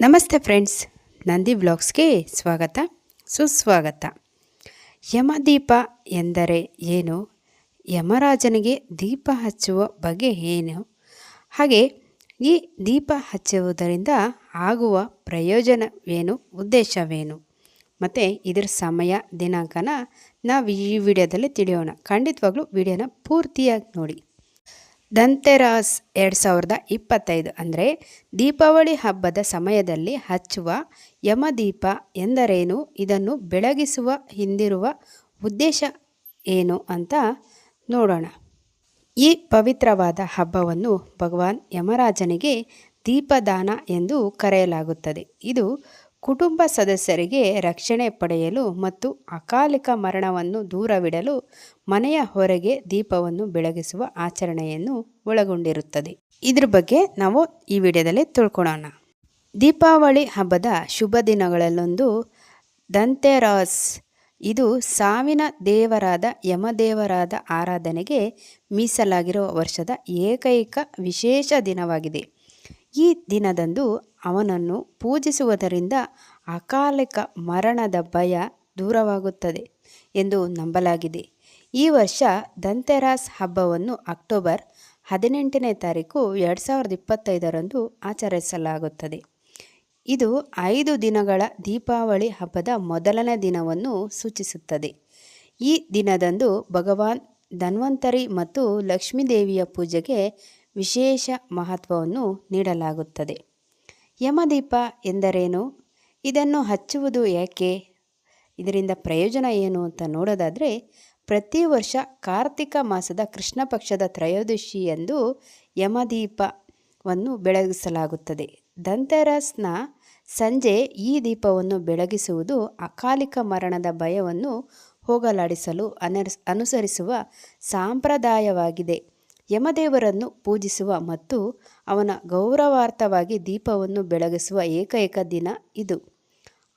ನಮಸ್ತೆ ಫ್ರೆಂಡ್ಸ್, ನಂದಿ ಬ್ಲಾಗ್ಸ್ಗೆ ಸ್ವಾಗತ, ಸುಸ್ವಾಗತ. ಯಮದೀಪ ಎಂದರೆ ಏನು? ಯಮರಾಜನಿಗೆ ದೀಪ ಹಚ್ಚುವ ಬಗ್ಗೆ ಏನು? ಹಾಗೆ ಈ ದೀಪ ಹಚ್ಚುವುದರಿಂದ ಆಗುವ ಪ್ರಯೋಜನವೇನು, ಉದ್ದೇಶವೇನು? ಮತ್ತು ಇದರ ಸಮಯ, ದಿನಾಂಕನ ನಾವು ಈ ವಿಡಿಯೋದಲ್ಲಿ ತಿಳಿಯೋಣ. ಖಂಡಿತವಾಗ್ಲೂ ವಿಡಿಯೋನ ಪೂರ್ತಿಯಾಗಿ ನೋಡಿ. ದಂತೆರಾಸ್ ಎರಡು ಸಾವಿರದ ಇಪ್ಪತ್ತೈದು ಅಂದರೆ ದೀಪಾವಳಿ ಹಬ್ಬದ ಸಮಯದಲ್ಲಿ ಹಚ್ಚುವ ಯಮದೀಪ ಎಂದರೇನು? ಇದನ್ನು ಬೆಳಗಿಸುವ, ಹಿಂದಿರುವ ಉದ್ದೇಶ ಏನು ಅಂತ ನೋಡೋಣ. ಈ ಪವಿತ್ರವಾದ ಹಬ್ಬವನ್ನು ಭಗವಾನ್ ಯಮರಾಜನಿಗೆ ದೀಪದಾನ ಎಂದು ಕರೆಯಲಾಗುತ್ತದೆ. ಇದು ಕುಟುಂಬ ಸದಸ್ಯರಿಗೆ ರಕ್ಷಣೆ ಪಡೆಯಲು ಮತ್ತು ಅಕಾಲಿಕ ಮರಣವನ್ನು ದೂರವಿಡಲು ಮನೆಯ ಹೊರಗೆ ದೀಪವನ್ನು ಬೆಳಗಿಸುವ ಆಚರಣೆಯನ್ನು ಒಳಗೊಂಡಿರುತ್ತದೆ. ಇದ್ರ ಬಗ್ಗೆ ನಾವು ಈ ವಿಡಿಯೋದಲ್ಲಿ ತಿಳ್ಕೊಳ್ಳೋಣ ದೀಪಾವಳಿ ಹಬ್ಬದ ಶುಭ ದಿನಗಳಲ್ಲೊಂದು ದಂತೆರಾಸ್ ಇದು ಸಾವಿನ ದೇವರಾದ ಯಮದೇವರಾದ ಆರಾಧನೆಗೆ ಮೀಸಲಾಗಿರುವ ವರ್ಷದ ಏಕೈಕ ವಿಶೇಷ ದಿನವಾಗಿದೆ. ಈ ದಿನದಂದು ಅವನನ್ನು ಪೂಜಿಸುವುದರಿಂದ ಅಕಾಲಿಕ ಮರಣದ ಭಯ ದೂರವಾಗುತ್ತದೆ ಎಂದು ನಂಬಲಾಗಿದೆ. ಈ ವರ್ಷ ದಂತೆರಾಸ್ ಹಬ್ಬವನ್ನು ಅಕ್ಟೋಬರ್ ಹದಿನೆಂಟನೇ ತಾರೀಕು ಎರಡು ಸಾವಿರದ ಇಪ್ಪತ್ತೈದರಂದು ಆಚರಿಸಲಾಗುತ್ತದೆ. ಇದು ಐದು ದಿನಗಳ ದೀಪಾವಳಿ ಹಬ್ಬದ ಮೊದಲನೇ ದಿನವನ್ನು ಸೂಚಿಸುತ್ತದೆ. ಈ ದಿನದಂದು ಭಗವಾನ್ ಧನ್ವಂತರಿ ಮತ್ತು ಲಕ್ಷ್ಮೀದೇವಿಯ ಪೂಜೆಗೆ ವಿಶೇಷ ಮಹತ್ವವನ್ನು ನೀಡಲಾಗುತ್ತದೆ. ಯಮದೀಪ ಎಂದರೇನು? ಇದನ್ನು ಹಚ್ಚುವುದು ಯಾಕೆ? ಇದರಿಂದ ಪ್ರಯೋಜನ ಏನು ಅಂತ ನೋಡೋದಾದರೆ, ಪ್ರತಿ ವರ್ಷ ಕಾರ್ತಿಕ ಮಾಸದ ಕೃಷ್ಣ ಪಕ್ಷದ ತ್ರಯೋದಶಿಯಂದು ಯಮದೀಪವನ್ನು ಬೆಳಗಿಸಲಾಗುತ್ತದೆ. ದಂತೆರಸ್ನ ಸಂಜೆ ಈ ದೀಪವನ್ನು ಬೆಳಗಿಸುವುದು ಅಕಾಲಿಕ ಮರಣದ ಭಯವನ್ನು ಹೋಗಲಾಡಿಸಲು ಅನರ್ಸ್, ಅನುಸರಿಸುವ ಸಂಪ್ರದಾಯವಾಗಿದೆ. ಯಮದೇವರನ್ನು ಪೂಜಿಸುವ ಮತ್ತು ಅವನ ಗೌರವಾರ್ಥವಾಗಿ ದೀಪವನ್ನು ಬೆಳಗಿಸುವ ಏಕೈಕ ದಿನ ಇದು.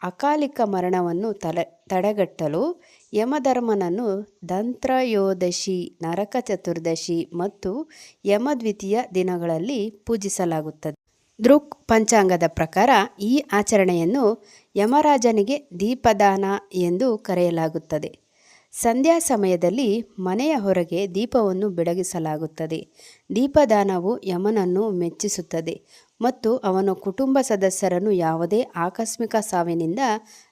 ಅಕಾಲಿಕ ಮರಣವನ್ನು ತಲೆ, ತಡೆಗಟ್ಟಲು ಯಮಧರ್ಮನನ್ನು ದಂತ್ರಯೋದಶಿ, ನರಕ ಚತುರ್ದಶಿ ಮತ್ತು ಯಮದ್ವಿತೀಯ ದಿನಗಳಲ್ಲಿ ಪೂಜಿಸಲಾಗುತ್ತದೆ. ದೃಕ್ ಪಂಚಾಂಗದ ಪ್ರಕಾರ ಈ ಆಚರಣೆಯನ್ನು ಯಮರಾಜನಿಗೆ ದೀಪದಾನ ಎಂದು ಕರೆಯಲಾಗುತ್ತದೆ. ಸಂಧ್ಯಾ ಸಮಯದಲ್ಲಿ ಮನೆಯ ಹೊರಗೆ ದೀಪವನ್ನು ಬೆಳಗಿಸಲಾಗುತ್ತದೆ ದೀಪದಾನವು ಯಮನನ್ನು ಮೆಚ್ಚಿಸುತ್ತದೆ ಮತ್ತು ಅವನ ಕುಟುಂಬ ಸದಸ್ಯರನ್ನು ಯಾವುದೇ ಆಕಸ್ಮಿಕ ಸಾವಿನಿಂದ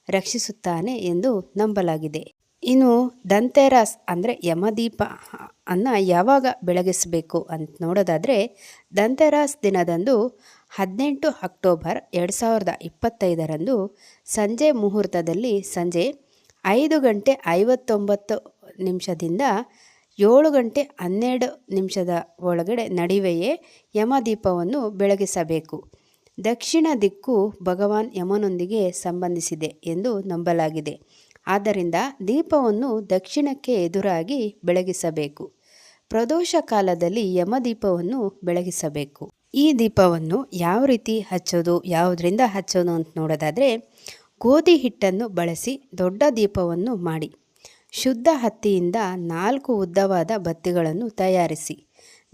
ರಕ್ಷಿಸುತ್ತಾನೆ ಎಂದು ನಂಬಲಾಗಿದೆ. ಇನ್ನು ದಂತೆರಾಸ್ ಅಂದರೆ ಯಮದೀಪ ಅನ್ನು ಯಾವಾಗ ಬೆಳಗಿಸಬೇಕು ಅಂತ ನೋಡೋದಾದರೆ ದಂತೆರಾಸ್ ದಿನದಂದು ಹದಿನೆಂಟು ಅಕ್ಟೋಬರ್ ಎರಡು ಸಾವಿರದ ಇಪ್ಪತ್ತೈದರಂದು ಸಂಜೆ ಮುಹೂರ್ತದಲ್ಲಿ ಸಂಜೆ ಐದು ಗಂಟೆ ಐವತ್ತೊಂಬತ್ತು ನಿಮಿಷದಿಂದ ಏಳು ಗಂಟೆ ಹನ್ನೆರಡು ನಿಮಿಷದ ಒಳಗಡೆ ನಡುವೆಯೇ ಯಮದೀಪವನ್ನು ಬೆಳಗಿಸಬೇಕು. ದಕ್ಷಿಣ ದಿಕ್ಕು ಭಗವಾನ್ ಯಮನೊಂದಿಗೆ ಸಂಬಂಧಿಸಿದೆ ಎಂದು ನಂಬಲಾಗಿದೆ. ಆದ್ದರಿಂದ ದೀಪವನ್ನು ದಕ್ಷಿಣಕ್ಕೆ ಎದುರಾಗಿ ಬೆಳಗಿಸಬೇಕು. ಪ್ರದೋಷ ಕಾಲದಲ್ಲಿ ಯಮದೀಪವನ್ನು ಬೆಳಗಿಸಬೇಕು. ಈ ದೀಪವನ್ನು ಯಾವ ರೀತಿ ಹಚ್ಚೋದು, ಯಾವುದರಿಂದ ಹಚ್ಚೋದು ಅಂತ ನೋಡೋದಾದರೆ ಗೋಧಿ ಹಿಟ್ಟನ್ನು ಬಳಸಿ ದೊಡ್ಡ ದೀಪವನ್ನು ಮಾಡಿ. ಶುದ್ಧ ಹತ್ತಿಯಿಂದ ನಾಲ್ಕು ಉದ್ದವಾದ ಬತ್ತಿಗಳನ್ನು ತಯಾರಿಸಿ,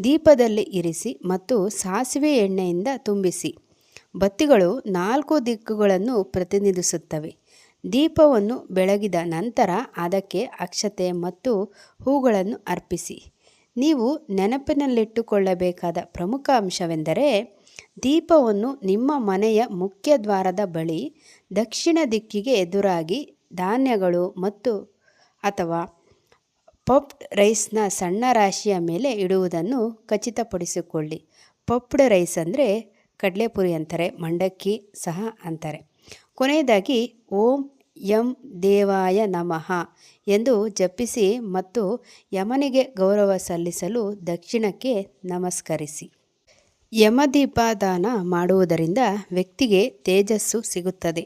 ದೀಪದಲ್ಲಿ ಇರಿಸಿ ಮತ್ತು ಸಾಸಿವೆ ಎಣ್ಣೆಯಿಂದ ತುಂಬಿಸಿ. ಬತ್ತಿಗಳು ನಾಲ್ಕು ದಿಕ್ಕುಗಳನ್ನು ಪ್ರತಿನಿಧಿಸುತ್ತವೆ. ದೀಪವನ್ನು ಬೆಳಗಿದ ನಂತರ ಅದಕ್ಕೆ ಅಕ್ಷತೆ ಮತ್ತು ಹೂಗಳನ್ನು ಅರ್ಪಿಸಿ. ನೀವು ನೆನಪಿನಲ್ಲಿಟ್ಟುಕೊಳ್ಳಬೇಕಾದ ಪ್ರಮುಖ ಅಂಶವೆಂದರೆ ದೀಪವನ್ನು ನಿಮ್ಮ ಮನೆಯ ಮುಖ್ಯ ದ್ವಾರದ ಬಳಿ ದಕ್ಷಿಣ ದಿಕ್ಕಿಗೆ ಎದುರಾಗಿ ಧಾನ್ಯಗಳು ಮತ್ತು ಅಥವಾ ಪಪ್ಡ್ ರೈಸ್ನ ಸಣ್ಣ ರಾಶಿಯ ಮೇಲೆ ಇಡುವುದನ್ನು ಖಚಿತಪಡಿಸಿಕೊಳ್ಳಿ. ಪಫ್ಡ್ ರೈಸ್ ಅಂದರೆ ಕಡಲೆಪುರಿ ಅಂತಾರೆ, ಮಂಡಕ್ಕಿ ಸಹ ಅಂತಾರೆ. ಕೊನೆಯದಾಗಿ, ಓಂ ಯಂ ದೇವಾಯ ನಮಃ ಎಂದು ಜಪಿಸಿ ಮತ್ತು ಯಮನಿಗೆ ಗೌರವ ಸಲ್ಲಿಸಲು ದಕ್ಷಿಣಕ್ಕೆ ನಮಸ್ಕರಿಸಿ. ಯಮದೀಪದಾನ ಮಾಡುವುದರಿಂದ ವ್ಯಕ್ತಿಗೆ ತೇಜಸ್ಸು ಸಿಗುತ್ತದೆ.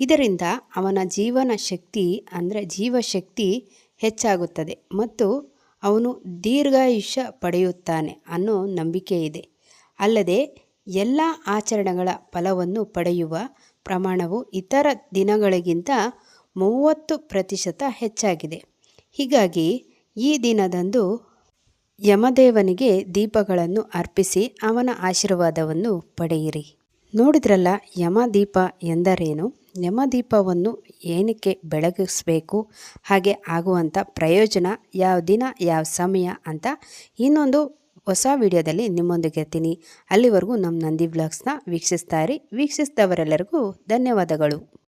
ಇದರಿಂದ ಅವನ ಜೀವನ ಶಕ್ತಿ ಅಂದರೆ ಜೀವಶಕ್ತಿ ಹೆಚ್ಚಾಗುತ್ತದೆ ಮತ್ತು ಅವನು ದೀರ್ಘಾಯುಷ್ಯ ಪಡೆಯುತ್ತಾನೆ ಅನ್ನೋ ನಂಬಿಕೆ ಇದೆ. ಅಲ್ಲದೆ ಎಲ್ಲ ಆಚರಣೆಗಳ ಫಲವನ್ನು ಪಡೆಯುವ ಪ್ರಮಾಣವು ಇತರ ದಿನಗಳಿಗಿಂತ ಮೂವತ್ತು ಪ್ರತಿಶತ ಹೆಚ್ಚಾಗಿದೆ. ಹೀಗಾಗಿ ಈ ದಿನದಂದು ಯಮದೇವನಿಗೆ ದೀಪಗಳನ್ನು ಅರ್ಪಿಸಿ ಅವನ ಆಶೀರ್ವಾದವನ್ನು ಪಡೆಯಿರಿ. ನೋಡಿದ್ರಲ್ಲ, ಯಮದೀಪ ಎಂದರೇನು? ಯಮದೀಪವನ್ನು ಏನಕ್ಕೆ ಬೆಳಗಿಸಬೇಕು? ಹಾಗೆ ಆಗುವಂಥ ಪ್ರಯೋಜನ ಯಾವ ದಿನ, ಯಾವ ಸಮಯ ಅಂತ ಇನ್ನೊಂದು ಹೊಸ ವಿಡಿಯೋದಲ್ಲಿ ನಿಮ್ಮೊಂದಿಗೆ ಇರ್ತೀನಿ. ಅಲ್ಲಿವರೆಗೂ ನಮ್ಮ ನಂದಿ ಬ್ಲಾಗ್ಸ್ನ ವೀಕ್ಷಿಸ್ತಾ ಇರಿ. ವೀಕ್ಷಿಸಿದವರೆಲ್ಲರಿಗೂ ಧನ್ಯವಾದಗಳು.